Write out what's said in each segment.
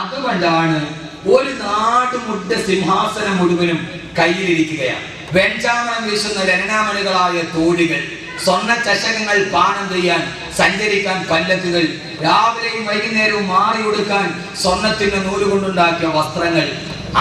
അതുകൊണ്ടാണ് ഒരു നാടുമുട്ട സിംഹാസനം മുഴുവനും കയ്യിലിരിക്കുകയാണ്. വെഞ്ചാമണം വീശുന്ന രണാമണികളായ തോടികൾ സ്വർണ ചഷകങ്ങൾ പാനം ചെയ്യാൻ സഞ്ചരിക്കാൻ പല്ലക്കുകൾ രാവിലെയും വൈകുന്നേരവും മാറി കൊടുക്കാൻ സ്വർണത്തിന്റെ നൂലുകൊണ്ടുണ്ടാക്കിയ വസ്ത്രങ്ങൾ.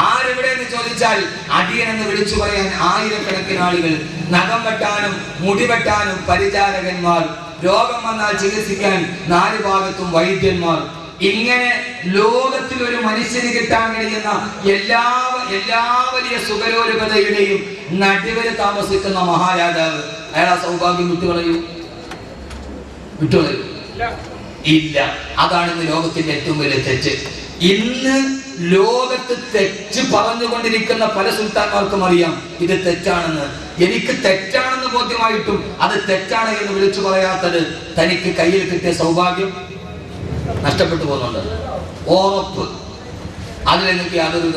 ആരെവിടെ എന്ന് ചോദിച്ചാൽ അടിയൻ എന്ന് വിളിച്ചു പറയാൻ ആയിരക്കണക്കിന് ആളുകൾ നഖം വെട്ടാനും മുടി വെട്ടാനും പരിചാരകന്മാർ രോഗം വന്നാൽ ചികിത്സിക്കാൻ നാല് ഭാഗത്തും വൈദ്യന്മാർ ഇങ്ങനെ ലോകത്തിൽ ഒരു മനുഷ്യന് കിട്ടാൻ കഴിയുന്ന എല്ലാ എല്ലാ വലിയ സുഖലോലുപതയുടെയും നടുവിൽ താമസിക്കുന്ന മഹാരാജാവ്. അയാൾ ആ സൗഭാഗ്യം വിട്ടുകളയൂ. വിട്ടുകളയൂ. ഇല്ല. അതാണ് ഇന്ന് ലോകത്തിന്റെ ഏറ്റവും വലിയ തെറ്റ്. ഇന്ന് ലോകത്ത് തെറ്റ് പറഞ്ഞുകൊണ്ടിരിക്കുന്ന പല സുൽത്താന്മാർക്കും അറിയാം. ഇത് തെറ്റാണെന്ന്. എനിക്ക് തെറ്റാണെന്ന് ബോധ്യമായിട്ടും അത് തെറ്റാണ് എന്ന് വിളിച്ചു പറയാത്തത് തനിക്ക് കയ്യിൽ കിട്ടിയ സൗഭാഗ്യം നഷ്ടപ്പെട്ടു പോകുന്നുണ്ട്. ഉറപ്പ് അതിൽ എനിക്ക് യാതൊരു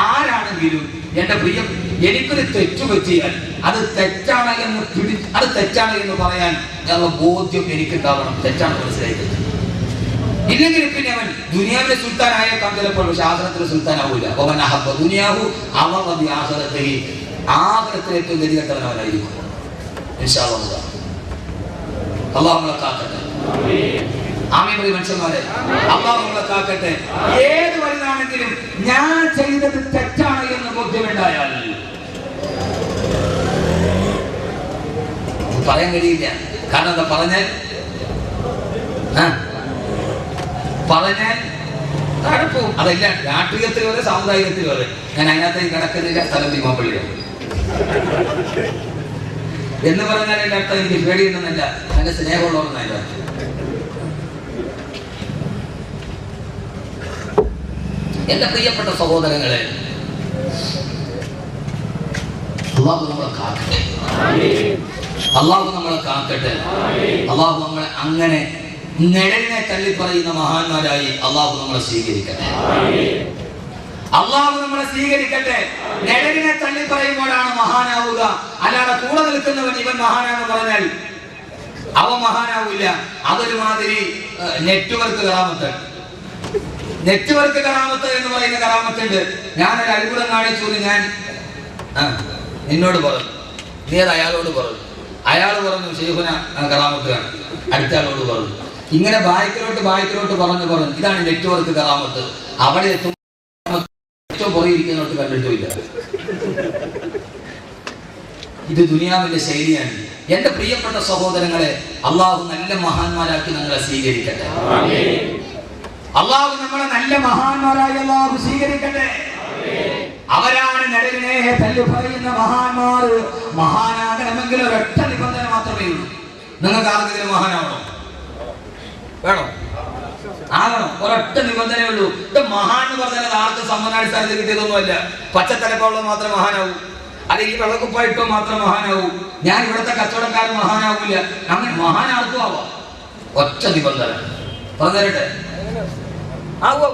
ആരാണെങ്കിലും എന്റെ പ്രിയം എനിക്കൊരു തെറ്റു പറ്റിയാൽ അത് തെറ്റാണ് എന്ന് പിടി അത് തെറ്റാണ് എന്ന് പറയാൻ ഞങ്ങൾ ബോധ്യം എനിക്കുണ്ടാവണം. തെറ്റാണ് മനസ്സിലായി ഇല്ലെങ്കിൽ പിന്നെ അവൻ ദുനിയാവിലെ സുൽത്താനായ ചിലപ്പോൾ പക്ഷെ ആഹ്റത്തിലെ സുൽത്താനാവൂല. അവൻ അഹബ ദുനിയാവു അവൻ മതി ആഹ്റത്തെ ആഹ്റത്തിൽ ഏറ്റവും ഗതികെട്ടവനവനായിരിക്കും ഇൻഷാ അള്ളാഹുള്ള കാക്കട്ടെ. ആമീൻ പറയും മനുഷ്യന്മാരെ. അള്ളാഹു നമ്മളെ കാക്കട്ടെ. ഏത് വലുതാണെങ്കിലും ഞാൻ ചെയ്തത് തെറ്റാണ് എന്ന് ബോധ്യമുണ്ടായാൽ പറയാൻ കഴിയില്ല. കാരണം എന്താ പറഞ്ഞാൽ? പറഞ്ഞാൽ താഴെ അതല്ല രാഷ്ട്രീയത്തിൽ വരെ സാമുദായികത്തിൽ വരെ ഞാൻ അതിനകത്ത് കിടക്കുന്നില്ല സ്ഥലം ഭീമാപ്പള്ളിയാണ് എന്ന് പറഞ്ഞാൽ എന്റെ അടുത്ത എനിക്ക് പേടിയുണ്ടെന്നല്ല എന്റെ സ്നേഹമുള്ളവരെന്നല്ല എന്റെ പ്രിയപ്പെട്ട സഹോദരങ്ങളെ അള്ളാഹു നമ്മളെ കാക്കട്ടെ. അള്ളാഹു നമ്മളെ കാക്കട്ടെ. അള്ളാഹു നമ്മളെ അങ്ങനെ നിഴലിനെ തള്ളിപ്പറയുന്ന മഹാന്മാരായി അള്ളാഹു നമ്മളെ സ്വീകരിക്കട്ടെ. അള്ളാഹു നമ്മളെ സ്വീകരിക്കട്ടെ. നിഴലിനെ തള്ളിപ്പറയുമ്പോഴാണ് മഹാനാവുക. അല്ലാതെ കൂടെ നിൽക്കുന്നവൻ ഇവൻ മഹാനാണെന്ന് പറഞ്ഞാൽ അവ മഹാനാവില്ല. അതൊരുമാതിരി നെറ്റ്വർക്ക് കറാമത്ത് നെറ്റ്വർക്ക് കറാമത്ത് എന്ന് പറയുന്ന കറാമത്തുണ്ട് ഞാനൊരു അത്ഭുതം കാണിച്ചു ഞാൻ നിന്നോട് പറഞ്ഞു. നീ അത് അയാളോട് പറഞ്ഞു. അയാൾ പറഞ്ഞു ഷെയ്ഖുന കറാമത്ത് കാണും. അടുത്ത ആളോട് പറഞ്ഞു. ഇങ്ങനെ ബായ്ക്കിലോട്ട് ബായ്ക്കിലോട്ട് പറഞ്ഞു പറഞ്ഞു. ഇതാണ് നെറ്റ്വർക്ക് കറാമത്ത് അവിടെ എത്തും കണ്ടിട്ടില്ല ഇത് ദുനിയാവിന്റെ ശൈലിയാണ്. എന്റെ പ്രിയപ്പെട്ട സഹോദരങ്ങളെ അള്ളാഹു നല്ല മഹാന്മാരാക്കി നിങ്ങളെ സ്വീകരിക്കട്ടെ. അള്ളാഹു നമ്മളെ നല്ല മഹാന്മാരായി അള്ളാഹു സ്വീകരിക്കട്ടെ. അവരാണ് നിലവിനെ തല്ലു പറയുന്ന മഹാന്മാർ. മഹാനാകണമെങ്കിൽ ഒരൊറ്റ നിബന്ധന മാത്രമേ ഉള്ളൂ. നിങ്ങൾക്ക് ആർക്കെങ്കിലും മഹാനാവണം? വേണോ? ആകണം. ഒരൊറ്റ നിബന്ധനയേ ഉള്ളൂ. ഇത് മഹാൻ എന്ന് പറഞ്ഞാൽ ആർക്ക് സമ്മനാടിസ്ഥാനത്തിൽ കിട്ടിയതൊന്നുമല്ല. പച്ചത്തലപ്പുള്ള മാത്രം മഹാനാവൂ. അല്ലെങ്കിൽ വെള്ളക്കുപ്പായിട്ടോ മാത്രം മഹാനാവൂ. ഞാൻ ഇവിടുത്തെ കച്ചവടക്കാരൻ മഹാനാവില്ല. അങ്ങനെ മഹാനാർക്കും ആവാം. ഒറ്റ നിബന്ധന. പറഞ്ഞുതരട്ടെ. ആവോ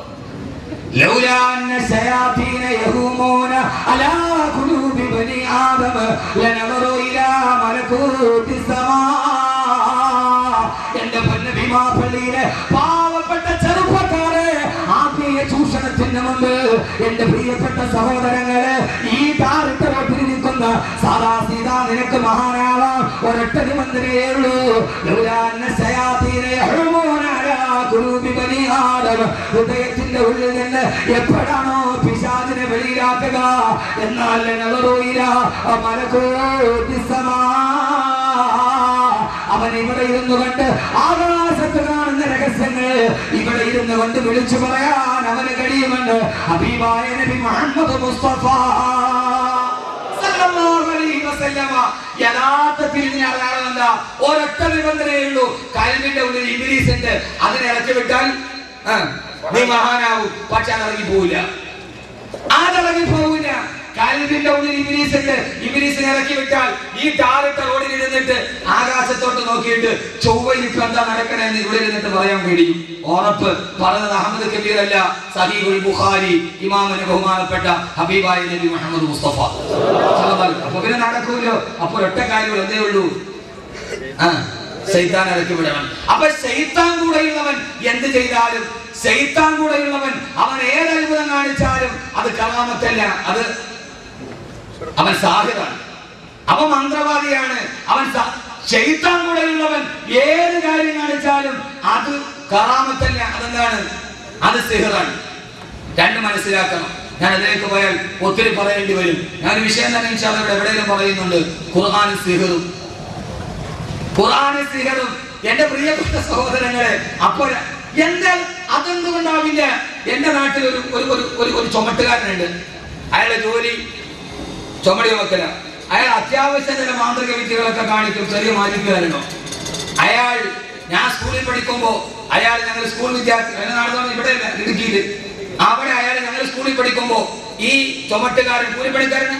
لولا أن الشياطين يهومون على قلوب بني آدم لنظروا إلى ملكوت السماء എന്റെ പൊന്നഭിമാ പള്ളിയിലെ പാവപ്പെട്ട ചെറുപ്പക്കാരെ ആത്മീയ ചൂഷണത്തിന് മുമ്പ് എന്റെ പ്രിയപ്പെട്ട സഹോദരങ്ങളെ ഈ താരത്തെ റോട്ടിലിരിക്കുന്ന സാദാ സീതാ നിനക്ക് മഹാനാവാം ഒരൊറ്റ നിബന്ധനയേ ഉള്ളൂ ലൗലാന്ന ശയാതീനെ യഹ്റുമൂനഅലാ ഖുലൂബി ബനി ആദം ഹൃദയത്തിന്റെ ഉള്ളിൽ നിന്ന് എപ്പോഴാണോ പിശാചിനെ വെളിയിലാക്കുക? എന്നാൽ അവൻ ഇവിടെ ഇരുന്നു കൊണ്ട് ആകാശത്ത് കാണുന്ന രഹസ്യങ്ങൾ ഇവിടെ ഇരുന്നു കൊണ്ട് വിളിച്ചു പറയാൻ അവന് കഴിയുമെന്ന് ഹബീബായ നബി മുഹമ്മദ് മുസ്തഫ. വസല്ലമ യഥാർത്ഥത്തിൽ ഇതിന് അടയാളം എന്താ? ഒരൊറ്റ നിബന്ധനയേ ഉള്ളൂ. കൽവിന്റെ ഉള്ളിൽ ഇബിലീസ് ഉണ്ട് അതിനെ ഇറക്കി വിട്ടാൽ നീ മഹാനാവും. പക്ഷെ അതിറങ്ങി പോവില്ല. അതിറങ്ങി പോവില്ല. കൽവിന്റെ ഉള്ളിൽ ഇബിലീസ് ഉണ്ട്. ഇബിലീസിനെ ഇറക്കി വിട്ടാൽ ഈ ടാറിട്ട റോഡിൽ ഇരുന്നിട്ട് ആകാശത്തോട്ട് നോക്കിയിട്ട് ചൊവ്വയിൽ ഇപ്പൊ എന്താ നടക്കണെന്ന് ഇവിടെ ഇരുന്നിട്ട് പറയാൻ കഴിയും ഉറപ്പ് പറഞ്ഞത് അഹമ്മദ് കബീർ അല്ല സഹീബുൽ ബുഖാരി ഇമാമിന് ബഹുമാനപ്പെട്ട ഹബീബായി നബി മുഹമ്മദ് മുസ്തഫ. അപ്പൊ പിന്നെ നടക്കൂലോ? അപ്പൊ ഒറ്റ കാര്യം എന്തേ ഉള്ളൂ? ആ ഇറക്കി വിടണം അപ്പൊ കൂടെയുള്ളവൻ എന്ത് ചെയ്താലും ശൈത്താൻ കൂടെയുള്ളവൻ അവൻ അത് അവൻ സാഹിതാണ് അവൻ മന്ത്രവാദിയാണ്. അവൻ ശൈത്താൻ കൂടെയുള്ളവൻ ഏത് കാര്യം കാണിച്ചാലും അത് കറാമത്തല്ല. അതെന്താണ്? അത് സിഹറാണ്. രണ്ട് മനസ്സിലാക്കണം. ഞാൻ അതിലേക്ക് പോയാൽ ഒത്തിരി പറയേണ്ടി വരും. ഞാൻ വിഷയം തന്നെ ഇൻഷാ എവിടെയും പറയുന്നുണ്ട് ഖുർആൻ സിഹറും. ഖുർആൻ സിഹറും. എന്റെ പ്രിയപ്പെട്ട സഹോദരങ്ങളെ അപ്പോൾ എന്താ അതെന്തുകൊണ്ടാവില്ല? എന്റെ നാട്ടിൽ ഒരു- ഒരു ഒരു ചുമട്ടുകാരനുണ്ട്. അയാളുടെ ജോലി ചുമടി വെക്കല അയാൾ അത്യാവശ്യം ചില മാന്ത്രിക വിദ്യകളൊക്കെ കാണിക്കും ചെറിയ മാജിക്കുകാരനോ അയാൾ ഞാൻ സ്കൂളിൽ പഠിക്കുമ്പോൾ അയാൾ ഞങ്ങൾ സ്കൂൾ വിദ്യാർത്ഥി നടന്നു ഇവിടെ ഇടുക്കിയിൽ അവിടെ അയാൾ ഞങ്ങൾ സ്കൂളിൽ പഠിക്കുമ്പോൾ ഈ ചുമട്ടുകാരൻ കൂലിപ്പണിക്കാരന്?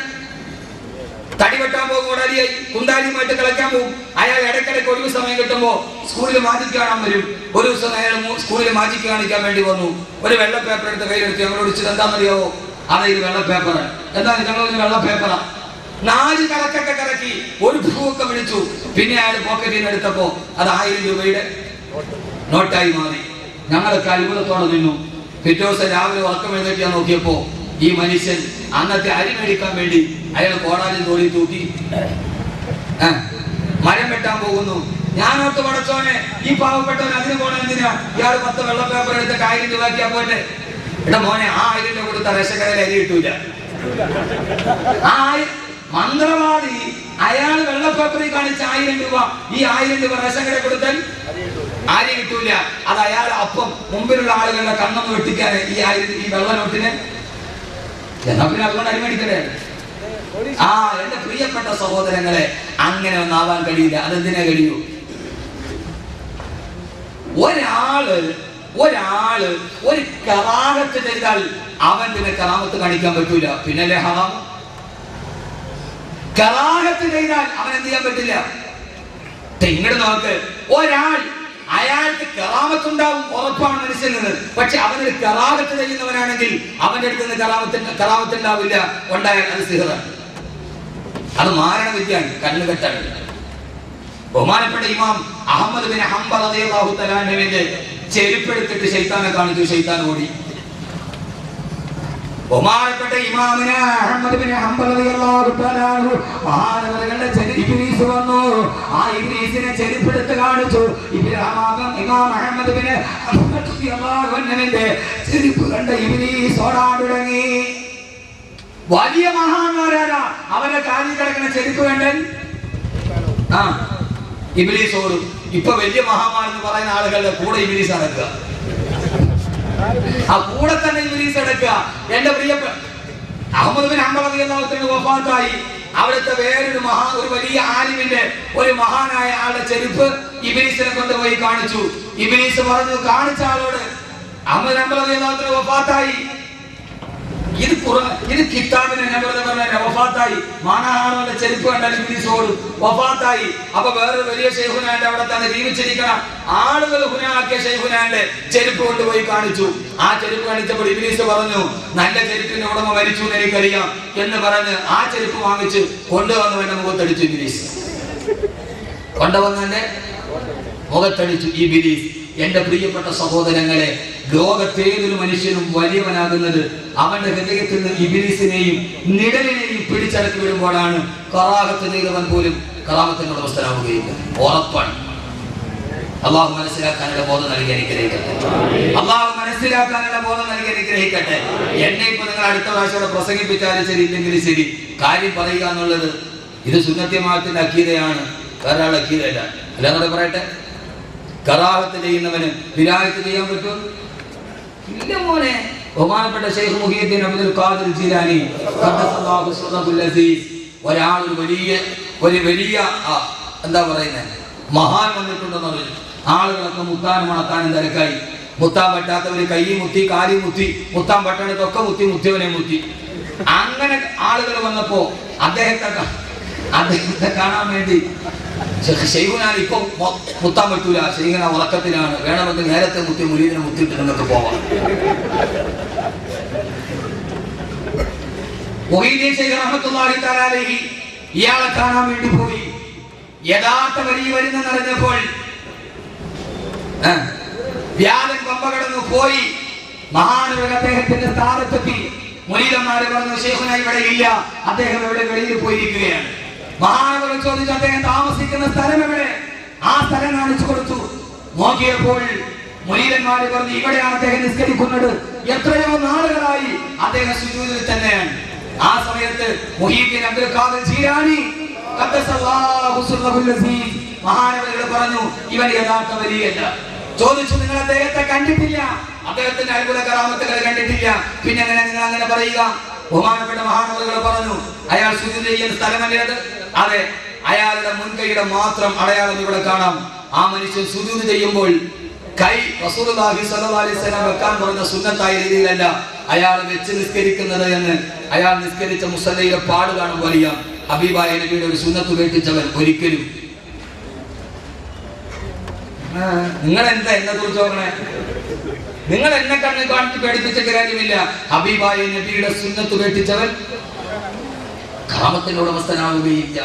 തടി വെട്ടാൻ പോകും ഓടാലിയായി കുന്താലിയുമായിട്ട് കളിക്കാൻ പോകും. അയാൾ ഇടയ്ക്കിടയ്ക്ക് ഒഴിവ് സമയം കിട്ടുമ്പോൾ സ്കൂളിൽ മാജിക്ക് കാണാൻ വരും. ഒരു ദിവസം അയാൾ സ്കൂളിൽ മാജിക്ക് കാണിക്കാൻ വേണ്ടി വന്നു. ഒരു വെള്ള പേപ്പർ എടുത്ത് കയ്യിലെടുത്ത് ഞങ്ങളോട് ഇച്ചിരി എന്താണെന്നറിയാവോ? അതെ ഇത് വെള്ള പേപ്പർ എന്താ ഞങ്ങൾ വെള്ള പേപ്പറാ നാല് കറക്കൊക്കെ കറക്കി ഒരു ഭൂവൊക്കെ വിളിച്ചു പിന്നെ അയാൾ പോക്കറ്റിൽ നിന്ന് എടുത്തപ്പോ അത് ആയിരം രൂപയുടെ നോട്ടായി മാറി. ഞങ്ങളൊക്കെ അത്ഭുതത്തോടെ നിന്നു. പിറ്റേ ദിവസം രാവിലെ ഉറക്കം എഴുന്നേറ്റ് നോക്കിയപ്പോ ഈ മനുഷ്യൻ അന്നത്തെ അരി മേടിക്കാൻ വേണ്ടി അയാൾ കോടാലി തോളി തൂക്കി. മരം വെട്ടാൻ പോകുന്നു. ഞാൻ ഓർത്ത് പടച്ചോനെ ഈ പാവപ്പെട്ടവൻ അതിന് പോണെന്തിനാ ഇയാൾ പത്ത് വെള്ള പേപ്പർ എടുത്ത് ആയിരം രൂപയ്ക്കാ പോട്ടെ? എടാ മോനെ ആ ആയിരം കൊടുത്ത റേഷക്കടയിൽ അരി കിട്ടൂല. മന്ത്രവാദി അയാൾ വെള്ളപ്പേപ്പറിൽ കാണിച്ച ആയിരം രൂപ. ഈ ആയിരം രൂപ റേഷൻ കടയിൽ കൊടുത്താൽ ആരും കിട്ടൂല. അത് അയാൾ അപ്പം മുമ്പിലുള്ള ആളുകളുടെ കണ്ണൊന്ന് വെട്ടിക്കാൻ ഈ ആയിരം ഈ വെള്ള നോട്ടിന് എന്നാ പിന്നെ അതുകൊണ്ട് അരിമേടിക്കലേ ആ എന്റെ പ്രിയപ്പെട്ട സഹോദരങ്ങളെ അങ്ങനെ ഒന്നാവാൻ കഴിയില്ല. അതെന്തിനാ കഴിയൂ? ഒരാൾ ഒരാൾ ഒരു കറാമത്ത് ചെയ്താൽ അവൻ പിന്നെ കറാമത്ത് കാണിക്കാൻ പറ്റൂല. പിന്നല്ലേ ഹറാം കറാഹത്ത് ചെയ്താൽ അവൻ എന്ത് ചെയ്യാൻ പറ്റില്ല? ഇങ്ങോട്ട് നോക്ക്. ഒരാൾ അയാൾക്ക് കറാമത്തുണ്ടാവും ഉറപ്പാണ് മനുഷ്യന് പക്ഷെ അവനൊരു കറാമത്ത് ചെയ്യുന്നവനാണെങ്കിൽ അവന്റെ അടുത്ത് നിന്ന് കറാമത്ത് കറാമത്ത് ഉണ്ടാവില്ല ഉണ്ടായാൽ അത് സിഹറാണ് അത് മാരണ വിദ്യയാണ്. കണ്ണുകെട്ടാണ് ബഹുമാനപ്പെട്ട ഇമാം അഹമ്മദ് ബിൻ ഹംബർ റളിയല്ലാഹു തആലാന്റെ ചെരുപ്പെടുത്തിട്ട് ശൈത്താനെ കാണിച്ചു ശൈത്താൻ ഓടി. ബഹുമാനപ്പെട്ട ഇമാമിനെ അഹമ്മദ് ബിൻ ഹംബർ റളിയല്ലാഹു തആല മഹാനവറുകളുടെ ചെരു വന്നു. ആ ഇബ്രീസിനെ ചെരുപ്പെടുത്ത് കാണിച്ചു. ഇബ്രാഹിം ഇമാം അഹമ്മദ് ബിൻ ഹംബർ റളിയല്ലാഹു അൻഹുവിന്റെ ചെരുപ്പ് കണ്ട ഇബ്രീസ് ഓടാൻ തുടങ്ങി. വലിയ മഹാന്മാരാണ് അവന്റെ കാലിൽ കിടക്കുന്ന ചെരുപ്പ് കണ്ടൻ? ആ. ഇബിലീസ് ഓടും ഇപ്പൊ വലിയ മഹാമാർ എന്ന് പറയുന്ന ആളുകളുടെ കൂടെ ഇബിലീസ് നടക്കുക ആ കൂടെ തന്നെ ഇബിലീസ് എടുക്കുക. എന്റെ പ്രിയപ്പെട്ട അഹമ്മദ് ബിൻ അമ്പളത്തിന്റെ വഫാത്തായി. അവിടുത്തെ വേറൊരു മഹാ ഒരു വലിയ ആലിമിന്റെ ഒരു മഹാനായ ആളുടെ ചെരുപ്പ് ഇബിലീസിനെ കൊണ്ടുപോയി കാണിച്ചു. ഇബിലീസ് പറഞ്ഞു കാണിച്ച ആളോട്. അഹമ്മദ് അമ്പളത്തിന്റെ വഫാത്തായി. ഇത് ഇത് കിതാബിനെ വെറുതെ പറഞ്ഞ വഫാത്തായി. മാനാഹാറുള്ള ചെരുപ്പ് കണ്ടാൽ ഇബ്ലീസ് ഓടും വഫാത്തായി. അപ്പൊ വേറെ വലിയ ഷെയ്ഖുനാന്റെ അവിടെ തന്നെ ജീവിച്ചിരിക്കണം ആളുകൾ ഹുനാക്കിയ ഷെയ്ഖുനാന്റെ ചെരുപ്പ് കൊണ്ടുപോയി കാണിച്ചു. ആ ചെരുപ്പ് കാണിച്ചപ്പോൾ ഇബ്ലീസ് പറഞ്ഞു നല്ല ചെരുപ്പിന്റെ ഉടമ മരിച്ചു എന്ന് എനിക്കറിയാം എന്ന് പറഞ്ഞ് ആ ചെരുപ്പ് വാങ്ങിച്ച് കൊണ്ടുവന്നവന്റെ മുഖത്തടിച്ചു ഇബ്ലീസ്. കൊണ്ടുവന്നെ മുഖത്തടിച്ചു ഈ ബിലീസ് എന്റെ പ്രിയപ്പെട്ട സഹോദരങ്ങളെ ലോകത്തേതൊരു മനുഷ്യനും വലിയവനാകുന്നത് അവന്റെ ഹൃദയത്തിൽ നിന്ന് ഇബിലിസിനെയും നിഴലിനെയും പിടിച്ചടക്കി വിടുമ്പോഴാണ് കറാഹത്ത് ചെയ്തവൻ പോലും കറാമത്തിന്റെ ഉടമസ്ഥനാവുകയില്ല. ഉറപ്പാണ്. അള്ളാഹു മനസ്സിലാക്കാനുള്ള ബോധം നൽകി അനുഗ്രഹിക്കട്ടെ. അള്ളാഹു മനസ്സിലാക്കാനുള്ള ബോധം നൽകി അനുഗ്രഹിക്കട്ടെ. എന്നെ ഇപ്പൊ നിങ്ങൾ അടുത്ത പ്രാവശ്യം പ്രസംഗിപ്പിച്ചാലും ശരി ഇല്ലെങ്കിലും ശരി കാര്യം പറയുക എന്നുള്ളത് ഇത് സുന്നത്യമാത്തിന്റെ അക്കീതയാണ്. വേറെ ആൾ അക്കീതയല്ല. അല്ലാതെ പറയട്ടെ. കറാഹത്ത് ചെയ്യുന്നവന് വിരാഹത്ത് ചെയ്യാൻ പറ്റുമോ? ഇല്ല മോനെ. ബഹുമാനപ്പെട്ട ഷെയ്ഖ് മുഹിയുദ്ദീൻ അബ്ദുൽ ഖാദിർ ജീലാനി ഒരാൾ ഒരു വലിയ ഒരു വലിയ എന്താ പറയുന്നത് മഹാൻ വന്നിട്ടുണ്ടെന്ന് പറഞ്ഞു ആളുകളൊക്കെ മുത്താൻ മണത്താനും തിരക്കായി മുത്താൻ പറ്റാത്തവര് കൈ മുത്തി കാലി മുത്തി മുത്താൻ പറ്റണതൊക്കെ മുത്തി മുത്തിയവനെ മുത്തി. അങ്ങനെ ആളുകൾ വന്നപ്പോ അദ്ദേഹത്തെ അദ്ദേഹത്തെ കാണാൻ വേണ്ടി ഷെയ്ഖുനാൻ ഇപ്പൊ മുത്താൻ പറ്റൂല. ഷെയ്ഖന ഉറക്കത്തിലാണ്. വേണമെങ്കിൽ നേരത്തെ മുത്തി മുരീദിനെ മുത്തിയിട്ട് നിങ്ങൾക്ക് പോവാം. ഇയാളെ കാണാൻ വേണ്ടി പോയി. യഥാർത്ഥ വരി വരുന്ന ആ, വ്യാഴൻ പമ്പ കടന്നു പോയി. മഹാനവർ അദ്ദേഹത്തിന്റെ സ്ഥാനത്തെത്തി. മുനീതന്മാര് പറഞ്ഞു ശേഖനായി ഇവിടെ ഇല്ല. അദ്ദേഹം ഇവിടെ വെളിയിൽ പോയിരിക്കുകയാണ്? മഹാനവർ ചോദിച്ചു അദ്ദേഹം താമസിക്കുന്ന സ്ഥലം എവിടെ? ആ സ്ഥലം കാണിച്ചു കൊടുത്തു. നോക്കിയപ്പോൾ മുനീരന്മാര് പറഞ്ഞു ഇവിടെയാണ് അദ്ദേഹം നിസ്കരിക്കുന്നത്. എത്രയോ നാളുകളായി അദ്ദേഹം സുജൂദിൽ തന്നെയാണ്. ആ സമയത്ത് മുഹീദ്ദീൻ അബ്ദുൽ ഖാദർ ജീരാനി മഹാനവരുകൾ പറഞ്ഞു ഇവൻ യഥാർത്ഥ വലിയല്ല. ചോദിച്ചു നിങ്ങൾ അദ്ദേഹത്തെ കണ്ടിട്ടില്ല? അദ്ദേഹത്തിന്റെ അത്ഭുത കറാമത്തുകൾ കണ്ടിട്ടില്ല. പിന്നെ അങ്ങനെ നിങ്ങൾ അങ്ങനെ പറയുക? ബഹുമാനപ്പെട്ട മഹാനവറുകൾ പറഞ്ഞു അയാൾ സ്ഥിതി ചെയ്യുന്ന സ്ഥലമല്ലേ അത് അതെ അയാളുടെ മുൻകൈയുടെ മാത്രം അടയാളം ഇവിടെ കാണാം. ആ മനുഷ്യൻ സുജൂദ് ചെയ്യുമ്പോൾ കൈ റസൂലുള്ളാഹി സ്വല്ലല്ലാഹി അലൈഹി വസല്ലം വെക്കാൻ പറഞ്ഞ സുന്നത്തായ രീതിയിലല്ല അയാൾ വെച്ച് നിസ്കരിക്കുന്നത് എന്ന്. അയാൾ നിസ്കരിച്ച മുസല്ലയിലെ പാട് കാണുമ്പോൾ അറിയാം. ഹബീബായ നബിയുടെ ഒരു സുന്നത്ത് ഉപേക്ഷിച്ചവൻ ഒരിക്കലും. നിങ്ങൾ എന്താ എന്നെ കുറിച്ച് പറഞ്ഞേ? നിങ്ങൾ എന്നെ കണ്ണ് കാണിച്ച് പേടിപ്പിച്ചിട്ട് കാര്യമില്ല. ഹബീബായ നബിയുടെ സുന്നത്ത് ഉപേക്ഷിച്ചവൻ കാമത്തിന്റെ ഉടമസ്ഥനാവുകയില്ല